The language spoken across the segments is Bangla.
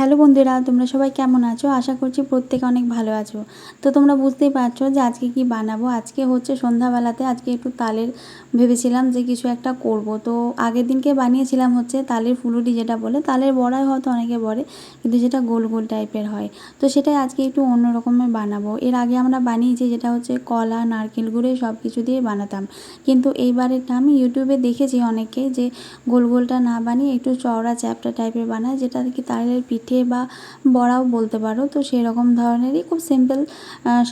হ্যালো বন্ধুরা, তোমরা সবাই কেমন আছো? আশা করছি প্রত্যেকে অনেক ভালো আছো। তো তোমরা বুঝতেই পারছ যে আজকে কি বানাবো? আজকে হচ্ছে সন্ধ্যাবেলাতে আজকে একটু তালের ভেবেছিলাম যে কিছু একটা করব। তো আগের দিনকে বানিয়েছিলাম হচ্ছে তালের ফুলুরি যেটা বলে, তালের বড়াই হয়তো অনেকে বলে, কিন্তু যেটা গোল গোল টাইপের হয়। তো সেটাই আজকে একটু অন্য রকমের বানাবো। এর আগে আমরা বানিয়েছি যেটা হচ্ছে কলা, নারকেল গুঁড়ো সব কিছু দিয়ে বানাতাম। কিন্তু এইবারেরটা আমি ইউটিউবে দেখেছি অনেকে যে গোল গোলটা না বানিয়ে একটু চওড়া চ্যাপটা টাইপের বানায়, যেটা আর কি তালের পিঠে বা বড়াও বলতে পারো। তো সেরকম ধরনেরই খুব সিম্পল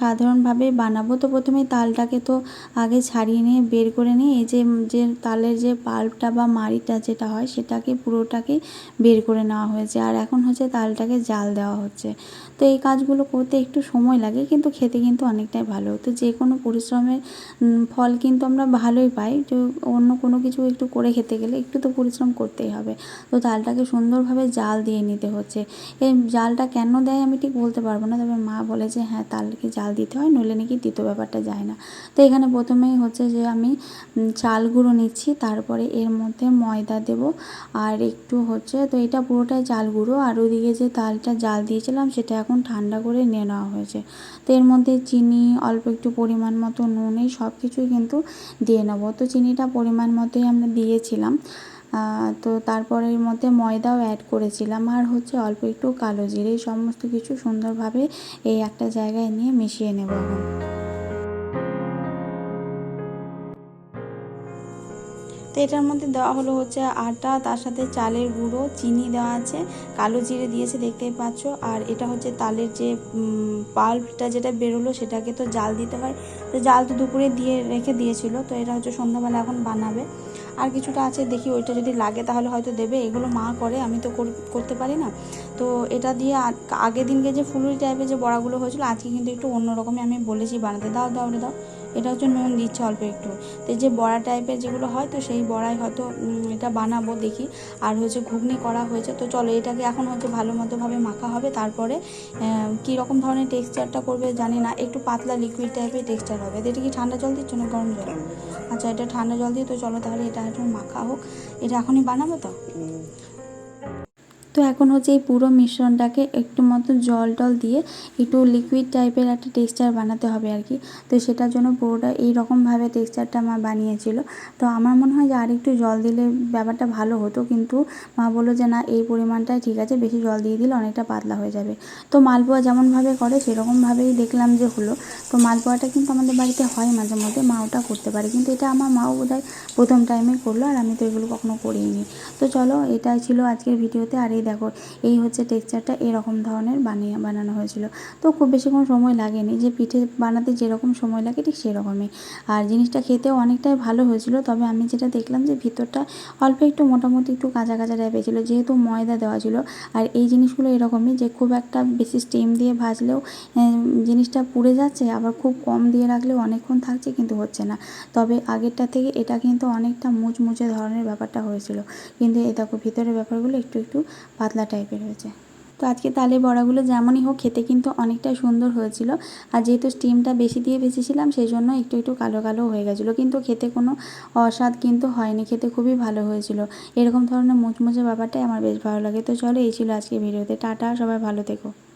সাধারণভাবে বানাবো। তো প্রথমে তালটাকে তো আগে ছাড়িয়ে নিয়ে বের করে নিয়ে এই যে যে তালের যে পাল্পটা বা মাড়িটা যেটা হয়, সেটাকে পুরোটাকে বের করে নেওয়া হয়েছে। আর এখন হচ্ছে তালটাকে জাল দেওয়া হচ্ছে। তো এই কাজগুলো করতে একটু সময় লাগে, কিন্তু খেতে কিন্তু অনেকটাই ভালো। তো যে কোনো পরিশ্রমের ফল কিন্তু আমরা ভালোই পাই। তো অন্য কোনো কিছু একটু করে খেতে গেলে একটু তো পরিশ্রম করতেই হবে। তো তালটাকে সুন্দরভাবে জাল দিয়ে নিতে হচ্ছে। এই জালটা কেন দেয় আমি ঠিক বলতে পারব না। তবে মা বলে যে হ্যাঁ তালকে জাল দিতে হয়, নইলে নাকি দ্বিতীয় ব্যাপারটা যায় না। তো এখানে প্রথমেই হচ্ছে যে, আমি চাল গুঁড়ো নিচ্ছি, তারপরে এর মধ্যে ময়দা দেব, আর একটু হচ্ছে, তো এটা পুরোটাই চাল গুঁড়ো, আর ওইদিকে যে তালটা জাল দিয়েছিলাম, সেটা এখন ঠান্ডা করে নিয়ে নেওয়া হয়েছে। তো এর মধ্যে চিনি, অল্প একটু পরিমাণ মতো নুন, এই সব কিছুই কিন্তু দিয়ে নেব। তো চিনিটা পরিমাণ মতোই আমরা দিয়েছিলাম। তো তারপরে এর মধ্যে ময়দাও অ্যাড করেছিলাম। আর হচ্ছে অল্প একটু কালো জিরে, এই সমস্ত কিছু সুন্দরভাবে এই একটা জায়গায় নিয়ে মিশিয়ে নেব তো এটার মধ্যে দেওয়া হলো হচ্ছে আটা, তার সাথে চালের গুঁড়ো, চিনি দেওয়া আছে, কালো জিরে দিয়েছে দেখতেই পাচ্ছ। আর এটা হচ্ছে তালের যে পাল্পটা যেটা বেরোলো সেটাকে তো জাল দিতে হয়। তো জাল তো দুপুরে দিয়ে রেখে দিয়েছিল, তো এটা হচ্ছে সন্ধ্যাবেলা এখন বানাবে। আর কিছুটা আছে, দেখি ওইটা যদি লাগে তাহলে হয়তো দেবে। এগুলো মা করে, আমি তো করতে পারি না। তো এটা দিয়ে আগের দিনকে যে ফুলুরি টাইপের যে বড়াগুলো হয়েছিল, আজকে কিন্তু একটু অন্যরকমই আমি বলেছি, বানাতে দাও দাও রে দাও। এটা হচ্ছে নুন দিচ্ছে অল্প একটু। তো যে বড়া টাইপের যেগুলো হয়, তো সেই বড়াই হয়তো এটা বানাবো দেখি। আর হচ্ছে ঘুগনি করা হয়েছে, তো চলো এটাকে এখন হচ্ছে ভালো মতোভাবে মাখা হবে। তারপরে কী রকম ধরনের টেক্সচারটা করবে জানি না, একটু পাতলা লিকুইড টাইপের টেক্সচার হবে। এটা কি ঠান্ডা জল দিচ্ছ না গরম জল? আচ্ছা এটা ঠান্ডা জল দিয়ে, তো চলো তাহলে এটা একটু মাখা হোক। এটা এখনই বানাবো তো? তো এখন হচ্ছে এই পুরো মিশ্রণটাকে একটু মতো জল টল দিয়ে একটু লিকুইড টাইপের একটা টেক্সচার বানাতে হবে আর কি। তো সেটার জন্য পুরোটা এই রকমভাবে টেক্সচারটা মা বানিয়েছিল। তো আমার মনে হয় যে আর একটু জল দিলে ব্যাপারটা ভালো হতো কিন্তু মা বলল যে, না, এই পরিমাণটাই ঠিক আছে, বেশি জল দিয়ে দিলে অনেকটা পাতলা হয়ে যাবে। তো মালপোয়া যেমনভাবে করে সেরকমভাবেই দেখলাম যে হলো। তো মালপোয়াটা কিন্তু আমাদের বাড়িতে হয় মাঝে মধ্যে, মা ওটা করতে পারে। কিন্তু এটা আমার মাও বোধহয় প্রথম টাইমে করল আর আমি তো এগুলো কখনো করিনি। তো চলো, এটাই ছিল আজকের ভিডিওতে আর এই দেখো, এই হচ্ছে টেক্সচারটা এরকম ধরনের বানিয়ে, বানানো হয়েছিল। তো খুব বেশি কোনো সময় লাগেনি, যে পিঠে বানাতে যেরকম সময় লাগে ঠিক সেরকমই। আর জিনিসটা খেতেও অনেকটাই ভালো হয়েছিল, তবে আমি যেটা দেখলাম যে ভিতরটা অল্প একটু মোটামুটি একটু কাঁচা কাঁচা টাইপের ছিল, যেহেতু ময়দা দেওয়া ছিল। আর এই জিনিসগুলো এরকমই যে খুব একটা বেশি স্টিম দিয়ে ভাজলেও জিনিসটা পুড়ে যাচ্ছে, আবার খুব কম দিয়ে রাখলেও অনেকক্ষণ থাকছে কিন্তু হচ্ছে না। তবে আগেরটা থেকে এটা কিন্তু অনেকটা মুচমুচে ধরনের ব্যাপারটা হয়েছিল। কিন্তু এই দেখো, ভিতরের ব্যাপারগুলো একটু একটু পাতলা টাইপের হয়েছে। তো আজকে তালে বড়াগুলো যেমনই হোক খেতে কিন্তু অনেকটা সুন্দর হয়েছিল। আর যেহেতু স্টিমটা বেশি দিয়ে ভেজেছিলাম সেই জন্য একটু একটু কালো কালো হয়ে গেছিল। কিন্তু খেতে কোনো অস্বাদ কিন্তু হয়নি, খেতে খুবই ভালো হয়েছিল। এরকম ধরনের মুচমুচে ব্যাপারটাই আমার বেশ ভালো লাগে। তো চলো, এই ছিল আজকে ভিডিওতে। টাটা, সবাই ভালো থেকো।